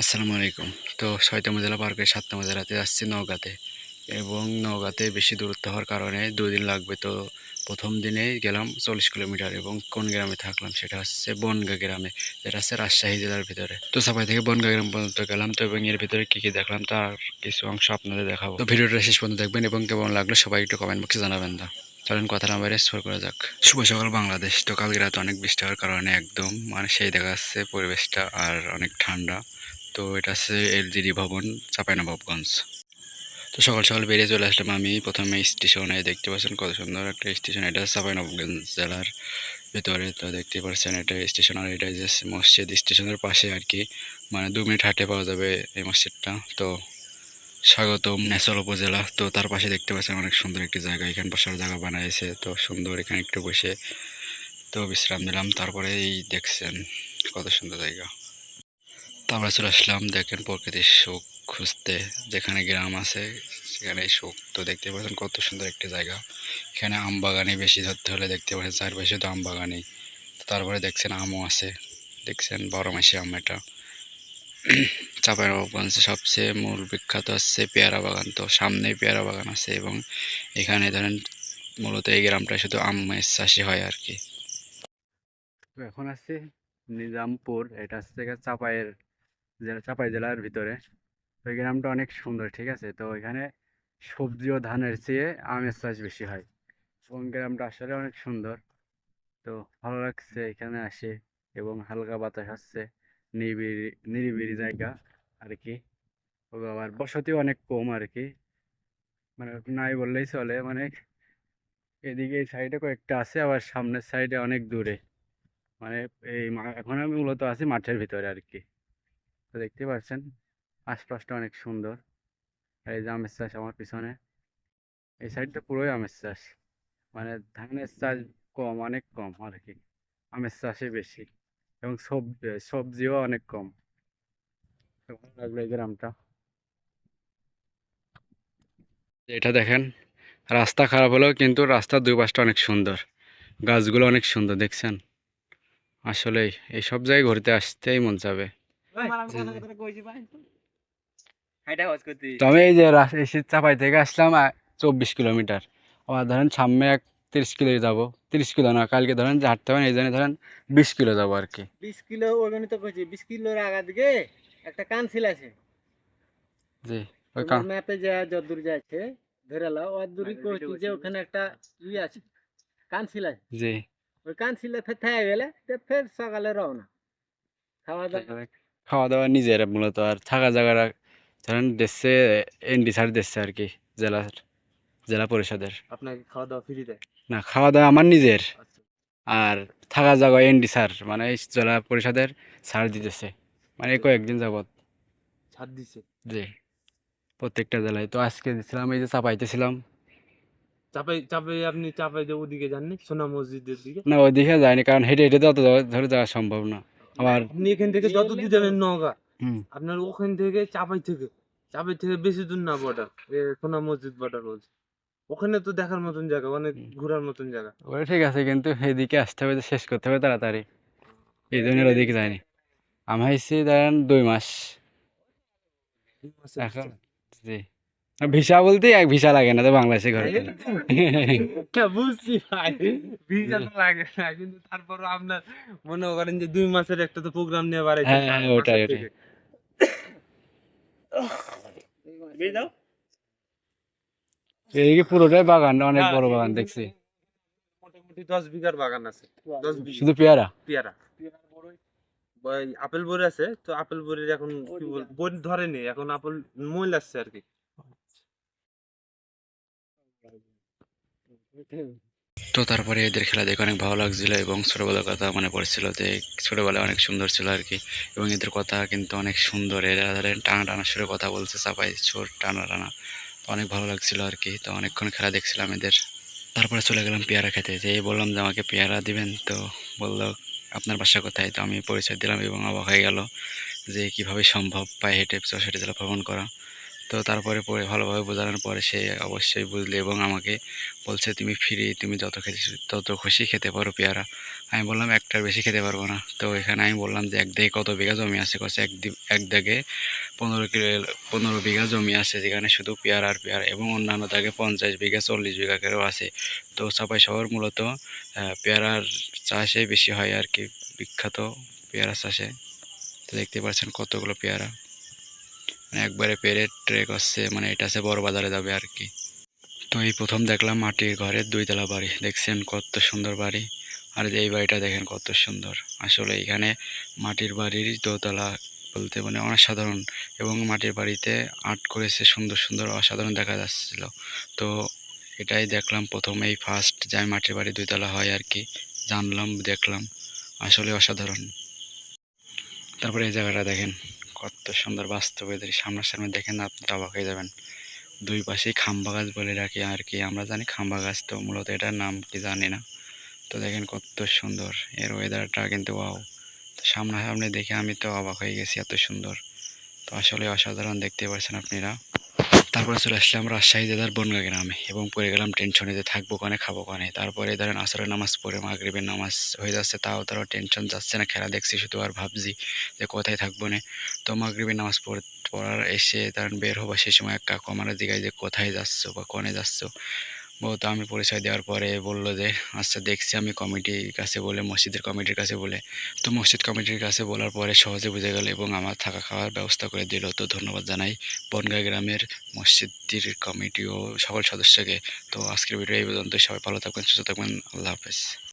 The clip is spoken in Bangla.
আসসালামু আলাইকুম। তো ছয়তম জেলা পার্কে সাততম জেলাতে যাচ্ছি নওগাঁতে এবং নওগাঁতে বেশি দূরত্ব হওয়ার কারণে দুই দিন লাগবে। তো প্রথম দিনেই গেলাম চল্লিশ কিলোমিটার এবং কোন গ্রামে থাকলাম সেটা হচ্ছে বনগা গ্রামে, যেটা হচ্ছে রাজশাহী জেলার ভিতরে। তো সবাই থেকে বনগা গ্রাম পর্যন্ত গেলাম। তো এবং এর ভিতরে কী কী দেখলাম তার কিছু অংশ আপনাদের দেখাবো। তো ভিডিওটা শেষ পর্যন্ত দেখবেন এবং কেমন লাগল সবাই একটু কমেন্ট বক্সে জানাবেন না চলেন কথা না বাইরে শুরু করা যাক। শুভ সকাল বাংলাদেশ। তো কালকে রাতে অনেক বৃষ্টি হওয়ার কারণে একদম মানে সেই দেখা যাচ্ছে পরিবেশটা আর অনেক ঠান্ডা। তো এটা হচ্ছে এলজিডি ভবন চাঁপাইনবাবগঞ্জ। তো সকাল সকাল বেরিয়ে চলে আসলাম আমি। প্রথমে স্টেশনে দেখতে পাচ্ছেন কত সুন্দর একটা স্টেশন। এটা চাঁপাইনবাবগঞ্জ জেলার ভিতরে। তো দেখতে পাচ্ছেন এটা স্টেশন আর এটা যে মসজিদ, স্টেশনের পাশে আর কি। মানে দু মিনিট হাঁটে পাওয়া যাবে এই মসজিদটা। তো স্বাগতম নেসাল উপজেলা। তো তার পাশে দেখতে পাচ্ছেন অনেক সুন্দর একটি জায়গা। এখানে বসার জায়গা বানাইছে। তো সুন্দর এখানে একটু বসে। তো বিশ্রাম নিলাম। তারপরে এই দেখছেন কত সুন্দর জায়গা। তারপরে চলে আসলাম দেখেন প্রকৃতির শোক খুঁজতে। যেখানে গ্রাম আছে, সেখানে শোক তো দেখতে পাচ্ছেন কত সুন্দর একটি জায়গা। এখানে আম বাগানে বেশি ধরতে হলে দেখতে পাচ্ছেন, চারপাশে তো আম বাগানেই। তো তারপরে দেখছেন আমও আছে। দেখছেন বারো মাসে আম এটা। চাঁপাইনবাবগঞ্জে সবচেয়ে মূল বিখ্যাত হচ্ছে পেয়ারা বাগান। তো সামনেই পেয়ারা বাগান আছে এবং এখানে ধরেন মূলত এই গ্রামটা শুধু আমের চাষি হয় আর কি। তো এখন আছে নিজামপুর। এটা হচ্ছে গিয়ে জেলা চাপাই জেলার ভিতরে। এই গ্রামটা অনেক সুন্দর, ঠিক আছে? তো এখানে সবজি ও ধানের চেয়ে আমের চাষ বেশি হয়। এবং গ্রামটা আসলে অনেক সুন্দর। তো ভালো লাগছে এখানে আসে এবং হালকা বাতাস আসছে, নিবিড়ি নিরিবিলি জায়গা আর কি আবার বসতিও অনেক কম আর কি মানে নাই বললেই চলে মানে এদিকে এই সাইডে কয়েকটা আছে, আবার সামনের সাইডে অনেক দূরে। মানে এই এখন আমি মূলত আছি মাঠের ভিতরে আর কি দেখতে পাচ্ছেন আশপাশটা অনেক সুন্দর। আর এই যে আমের চাষ আমার পিছনে, এই সাইডটা পুরোই আমের চাষ। মানে ধানের চাষ কম, অনেক কম আর কি। আমের চাষই বেশি এবং সবজি সবজিও অনেক কম। ভালো এই গ্রামটা? এটা দেখেন, রাস্তা খারাপ হলেও কিন্তু রাস্তার দুই পাশটা অনেক সুন্দর। গাছগুলো অনেক সুন্দর, দেখছেন? আসলেই এই সব জায়গায় ঘুরতে আসতেই মন যাবে আমি এই যে শীত চাপাই থেকে আসলাম চব্বিশ কিলোমিটার। আবার ধরেন সামনে এক তিরিশ কিলো যাব। তিরিশ কিলো না কালকে ধরেন হাঁটতে হবে এই জন্য ধরেন বিশ কিলো যাব আর কি। বিশ কিলো ওখানে তো কইছি বিশ কিলোর আগা দিকে একটা কানসিল আছে। জি ওই ম্যাপে যা যদ্দূর যাচ্ছে ধরে লাও কইছি যে ওখানে একটা ই আছে কানসিল আছে। জি। ওই কানসিলে ফের থেকে গেলে ফের সকালে রওনা। খাওয়া দাওয়া খাওয়া দাওয়া নিজের মূলত আর থাকা জায়গাটা ধরেন দেশে এনডি স্যার দিচ্ছে আর কি জেলার জেলা পরিষদের। আপনাকে খাওয়া দাওয়া ফ্রি দেয়? না খাওয়া দাওয়া আমার নিজের। আচ্ছা। আর থাকা জায়গা এনডি স্যার মানে এই জেলা পরিষদের স্যার দিতেছে। মানে কয়েকদিন যাবত ছাড় দিছে? জি। প্রত্যেকটা জেলায়। তো আজকে দিছিলাম এই যে চাপাইতেছিলাম। চাপাই চাপাই আপনি চাপাই যে ওদিকে যাননি? সোনা মসজিদের দিকে? না ওইদিকে যায়নি কারণ হেঁটে হেঁটে তো অত ধরে যাওয়া সম্ভব না। আবার আপনি এখান থেকে যত দূর যাবেন হুম। আপনার ওখান থেকে চাপাই থেকে। চাপাই থেকে বেশি দূর না বর্ডার সোনা মসজিদ বর্ডার বলছে। ওখানে তো দেখার মতন জায়গা অনেক ঘোরার মতন জায়গা। ওটা ঠিক আছে কিন্তু এদিকে আসতে হবে শেষ করতে হবে তাড়াতাড়ি। এই জন্য ওদিকে যায়নি। আমি হয়েছি ধরেন দুই মাস। এখন জি। ভিসা বলতে এক ভিসা লাগে না তো বাংলাদেশে ঘরে। হ্যাঁ, বুঝছি ভাই। ভিসা তো লাগে না কিন্তু তারপর আপনার মনে করেন যে দুই মাসের একটা তো প্রোগ্রাম নিয়ে বাড়াইছে হ্যাঁ, হ্যাঁ, ওটাই, ওটাই। এদিকে পুরোটাই বাগান অনেক বড় বাগান দেখছি। মোটামুটি দশ বিঘার বাগান আছে দশ বিঘা। শুধু পেয়ারা? পেয়ারা। আপেল বড়ি আছে তো আপেল বড়ির এখন কি বল বড়ি ধরেনি এখন আপেল মইল আসছে আর কি। তো তারপরে এদের খেলা দেখে অনেক ভালো লাগছিল এবং ছোটোবেলার কথা মনে পড়ছিল যে ছোটোবেলায় অনেক সুন্দর ছিল আর কি। এবং এদের কথা কিন্তু অনেক সুন্দর। এরা ধরেন টানা টানা সুরে কথা বলছে চাপাই ছোট টানা টানা। তো অনেক ভালো লাগছিল আর কি। তো অনেকক্ষণ খেলা দেখছিলাম এদের। তারপরে চলে গেলাম পেয়ারা খেতে। যে বললাম যে আমাকে পেয়ারা দিবেন, তো বলল, আপনার বাসা কোথায়? তো আমি পরিচয় দিলাম এবং অবাক হয়ে গেল যে কীভাবে সম্ভব, পায়ে হেঁটে চৌষট্টি জেলা ভ্রমণ করা। তো তারপরে পরে ভালোভাবে বোঝানোর পরে সে অবশ্যই বুঝলে এবং আমাকে বলছে, তুমি ফ্রি তুমি যত খেতে তত খুশি খেতে পারো পেয়ারা। আমি বললাম, একটার বেশি খেতে পারব না। তো এখানে আমি বললাম যে, এক দিকে কত বিঘা জমি আছে? কছে এক এক দাগে পনেরো কিলো, পনেরো বিঘা জমি আছে, যেখানে শুধু পেয়ারা আর পেয়ারা এবং অন্যান্য দাগে পঞ্চাশ বিঘা, চল্লিশ বিঘা করেও আছে। তো চাপাই শহর মূলত পেয়ারার চাষে বেশি হয় আর কি, বিখ্যাত পেয়ারা চাষে। তো দেখতে পাচ্ছেন কতগুলো পেয়ারা। একবারে পেরে ট্রেক হচ্ছে মানে এটা আছে বড় বাজারে যাবে আর কি তো এই প্রথম দেখলাম মাটির ঘরের দুইতলা বাড়ি, দেখছেন কত সুন্দর বাড়ি। আর এই বাড়িটা দেখেন কত সুন্দর। আসলে এখানে মাটির বাড়ির দোতলা বলতে মানে অসাধারণ এবং মাটির বাড়িতে আর্ট করেছে সুন্দর সুন্দর অসাধারণ দেখা যাচ্ছিল। তো এটাই দেখলাম প্রথমেই ফার্স্ট যে মাটির বাড়ি দুইতলা হয় আর কি জানলাম, দেখলাম। আসলে অসাধারণ। তারপরে এই জায়গাটা দেখেন। কত সুন্দর বাস্তবে যদি সামনাসামনি দেখেন আপনি তো অবাক হয়ে যাবেন। দুই পাশেই খাম্বা গাছ বলে রাখি আর কি, আমরা জানি খাম্বা গাছ তো মূলত এটার নাম কি জানি না। তো দেখেন কত সুন্দর, এর ওয়েদারটা কিন্তু ওয়াও তো সামনাসামনি দেখে আমি তো অবাক হয়ে গেছি এত সুন্দর। তো আসলে অসাধারণ দেখতে পাচ্ছেন আপনারা। তারপরে চলে আসলাম রাজশাহী জেলার বনগা গ্রামে এবং পড়ে গেলাম টেনশনে যে থাকব কানে, খাব কানে। তারপরে ধরেন আসরের নামাজ পড়ে মাগরিবের নামাজ হয়ে যাচ্ছে, তাও তারও টেনশন যাচ্ছে না, খেলা দেখছি শুধু আর ভাবছি যে কোথায় থাকব না। তো মাগরিবের নামাজ পড়, পড়ার এসে ধরেন বের হব, সেই সময় এক কাকু আমার জিগায় যে কোথায় যাচ্ছ বা কনে যাচ্ছ। বহুত আমি পরিচয় দেওয়ার পরে বলল যে আচ্ছা দেখছি আমি কমিটির কাছে বলে, মসজিদের কমিটির কাছে বলে। তো মসজিদ কমিটির কাছে বলার পরে সহজে বুঝে গেল এবং আমার থাকা খাওয়ার ব্যবস্থা করে দিল। তো ধন্যবাদ জানাই বনগাঁ গ্রামের মসজিদটির কমিটি ও সকল সদস্যকে। তো আজকের ভিডিও এই পর্যন্ত সবাই ভালো থাকবেন, সুস্থ থাকবেন। আল্লাহ হাফেজ।